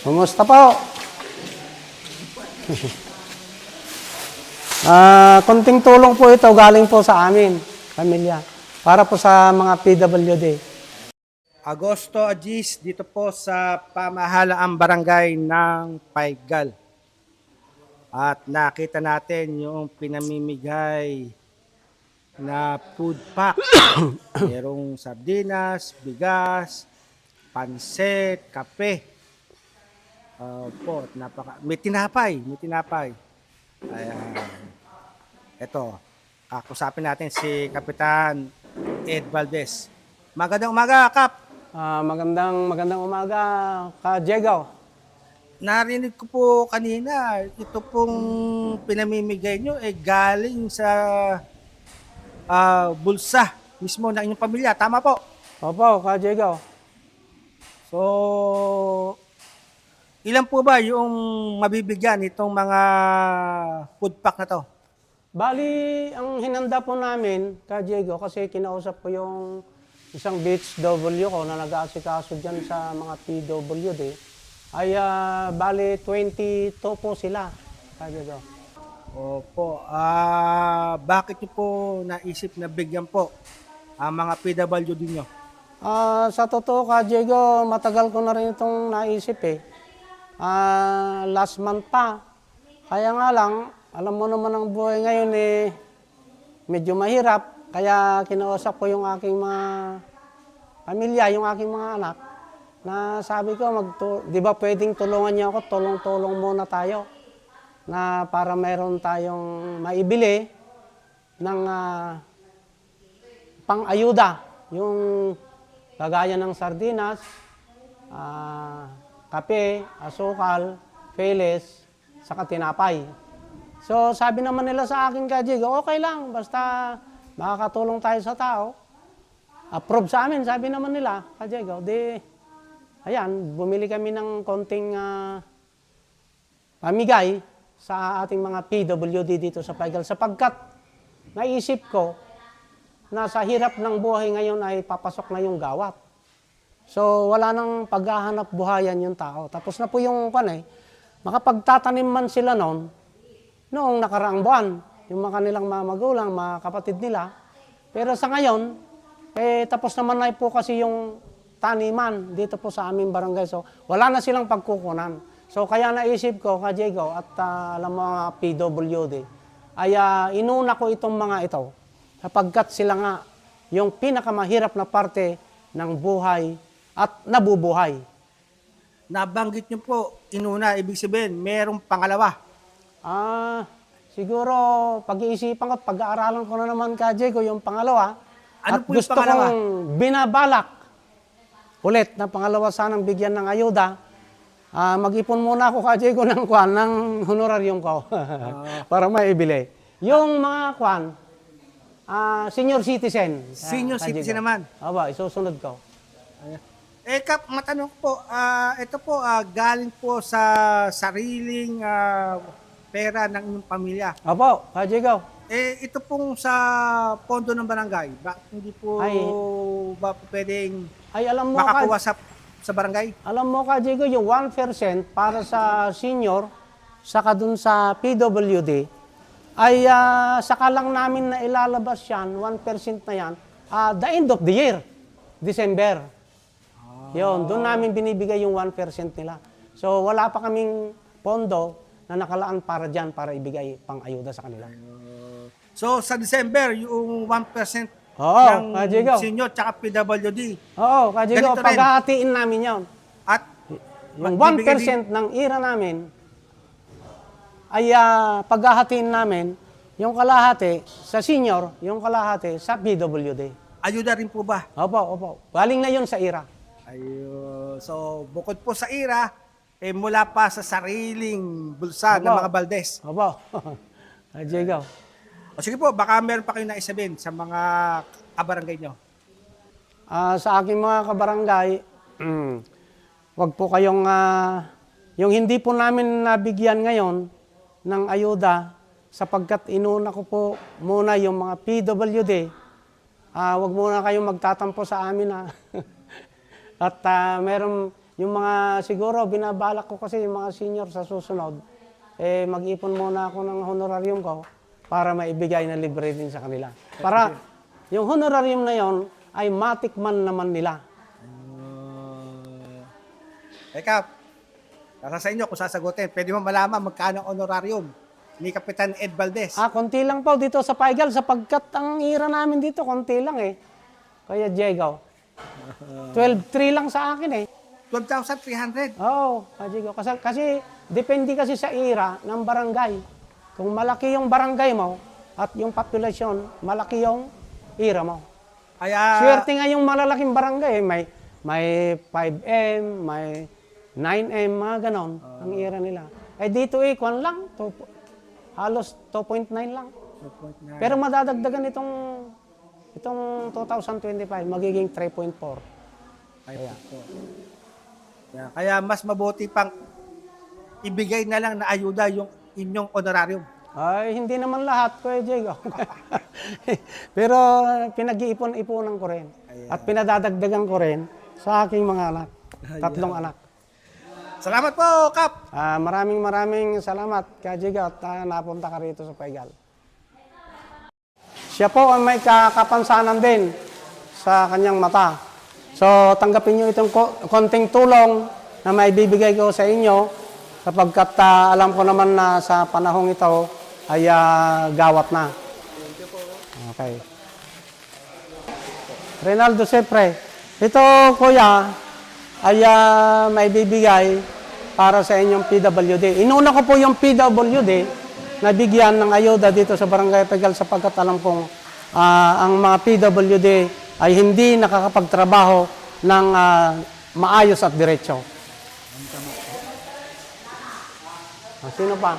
Kumusta po? Ah, konting tulong po ito galing po sa amin, pamilya. Para po sa mga PWD. Agosto Agis dito po sa pamahalaang barangay ng Paigal. At nakita natin yung pinamimigay na food pack. Merong sardinas, bigas, pansit, kape. Uh, po, at napaka, may tinapay, may tinapay. Ayan. Ito, kakusapin natin si Kapitan Ed Valdez. Magandang umaga, Kap. Ah, magandang magandang umaga, Ka Jegaw. Narinig ko po kanina, ito pong pinamimigay nyo eh galing sa ah, bulsa mismo ng inyong pamilya. Tama po. Opo, Ka Jegaw. So, ilan po ba yung mabibigyan itong mga food pack na to? Bali, ang hinanda po namin, Ka Diego, kasi kinausap ko yung isang BHW ko na nag-aasikaso dyan sa mga PWD, ay ah, bali 22 po sila, Ka Diego. Opo. Ah, bakit nyo po naisip na bigyan po ang mga PWD nyo? Ah, sa totoo, Ka Diego, matagal ko na rin itong naisip eh. Ah, last month pa. Kaya nga lang, alam mo naman ang buhay ngayon eh, medyo mahirap. Kaya kinausap ko yung aking mga pamilya, yung aking mga anak, na sabi ko, magtu- di ba pwedeng tulungan niyo ako, tulong-tulong muna tayo. Na para meron tayong maibili ng ah, pang-ayuda. Yung kagaya ng sardinas, ah, kape, asukal, feles, saka tinapay. So sabi naman nila sa akin kajig, okay lang, basta makakatulong tayo sa tao. Approve sa amin, sabi naman nila, kajig, di, ayan, bumili kami ng konting ah, pamigay sa ating mga PWD dito sa Paigal sapagkat naisip ko na sa hirap ng buhay ngayon ay papasok na yung gawat. So wala nang paghahanap buhayan yung tao. Tapos na po yung kan eh, makapagtatanim man sila noon, noong nakaraang buwan, yung mga kanilang mga magulang, mga kapatid nila. Pero sa ngayon, eh, tapos naman na po kasi yung taniman dito po sa aming barangay. So wala na silang pagkukunan. So kaya naisip ko, ka Diego, at ah, alam mo mga PWD, ay ah, inuna ko itong mga ito sapagkat sila nga yung pinakamahirap na parte ng buhay at nabubuhay. Nabanggit nyo po, inuna, ibig sabihin, merong pangalawa. Ah, siguro pag-iisipan ko, pag-aaralan ko na naman ka, Diego, yung pangalawa. Ano at po yung gusto pangalawa? kong binabalak ulit na pangalawa sanang bigyan ng ayuda. Ah, mag-ipon muna ako ka, Diego, ng kwan, ng honorarium ko para maibili. Yung mga kwan, ah, senior citizen. Senior Ka, Diego. citizen naman. Aba, isusunod ko. Eh, Kap, matanong po, ah, ito po, ah, galing po sa sariling ah, pera ng inyong pamilya. Apo, ka, Diego. Eh, ito pong sa pondo ng barangay, bakit hindi po Ay. ba po pwedeng Ay, alam mo, ka, makakuha sa, sa barangay? Alam mo ka, Diego, yung 1% para sa senior, saka dun sa PWD, ay ah, saka lang namin na ilalabas yan, 1% na yan, ah, the end of the year, December. Yun, doon namin binibigay yung 1% nila. So, wala pa kaming pondo na nakalaan para dyan para ibigay pang ayuda sa kanila. So, sa December, yung 1% Oo, ng Diego. senior tsaka PWD. Oo, ka, Diego, Ganito rin. paghahatiin namin yon. At Yung magbibigay 1% ng ira namin ay ah, paghahatiin namin yung kalahati sa senior, yung kalahati sa PWD. ayuda rin po ba? Opo, opo. Galing na yun sa ira. Ayun. So, bukod po sa ira, eh, mula pa sa sariling bulsa ng Opo. mga Baldes. Opo. Ah, Diego. O sige po, baka meron pa kayo naisabihin sa mga kabarangay nyo. Ah, sa aking mga kabarangay, wag po kayong, ah, yung hindi po namin nabigyan ngayon ng ayuda, sapagkat inuna ko po muna yung mga PWD, ah, wag muna kayong magtatampo sa amin. Ha? At ah, meron yung mga siguro binabalak ko kasi yung mga senior sa susunod, eh mag-ipon muna ako ng honorarium ko para maibigay na libre din sa kanila. Para yung honorarium na yon ay matikman naman nila. Eka, nasa sa inyo kung sasagutin. Pwede mo malaman magkano ang honorarium ni Kapitan Ed Valdez. Ah, konti lang po dito sa Paigal sapagkat ang ira namin dito konti lang eh. Kaya Diego. 12.3 lang sa akin eh. 12,300. Oo, oh, Diego. Kasi, kasi depende kasi sa ira ng barangay. Kung malaki yung barangay mo at yung populasyon, malaki yung ira mo. Kaya, Swerte nga yung malalaking barangay. eh. May, may 5M, may 9M, mga ganon. ang ira nila. Eh dito eh, kwan lang. Two, halos 2.9 lang. 2.9. Pero madadagdagan itong itong 2025, magiging 3.4. Kaya. Kaya, kaya mas mabuti pang ibigay na lang na ayuda yung inyong honorarium. Ay, hindi naman lahat, Kuya Diego. Pero pinag-iipon-ipunan ko rin. At pinadadagdagan ko rin sa aking mga anak. Tatlong anak. Salamat po, Kap! Ah, maraming maraming salamat, Kuya Diego, at ah, napunta ka rito sa Paigal. Siya po ang may kakapansanan din sa kanyang mata. So, tanggapin niyo itong ko- konting tulong na may bibigay ko sa inyo sapagkat ah, alam ko naman na sa panahong ito ay ah, gawat na. Okay. Renaldo Sepre, ito kuya ay ah, may bibigay para sa inyong PWD. Inuna ko po yung PWD na bigyan ng ayuda dito sa Barangay Pegal sapagkat alam kong ah, ang mga PWD ay hindi nakakapagtrabaho ng ah, maayos at diretso. Ah, sino pa?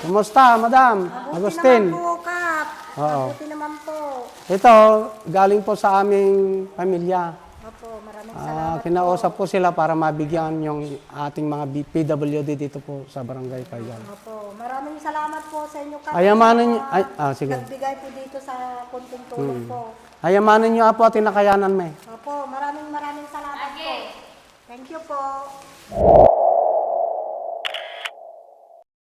Kumusta, madam? Agustin? naman po, Kap. Oo. Mabuti naman po. Ito, galing po sa aming pamilya. Opo, maraming Ah, salamat kinausap po sila para mabigyan yung ating mga B- PWD dito po sa Barangay Payal. Opo, maraming salamat po sa inyo, Kap. Ayamanin niyo- na ay, ah, sige. Nagbigay po dito sa kunting tulong po. Hayamanin niyo po at tinakayanan me. Opo, maraming maraming salamat po. Thank you po.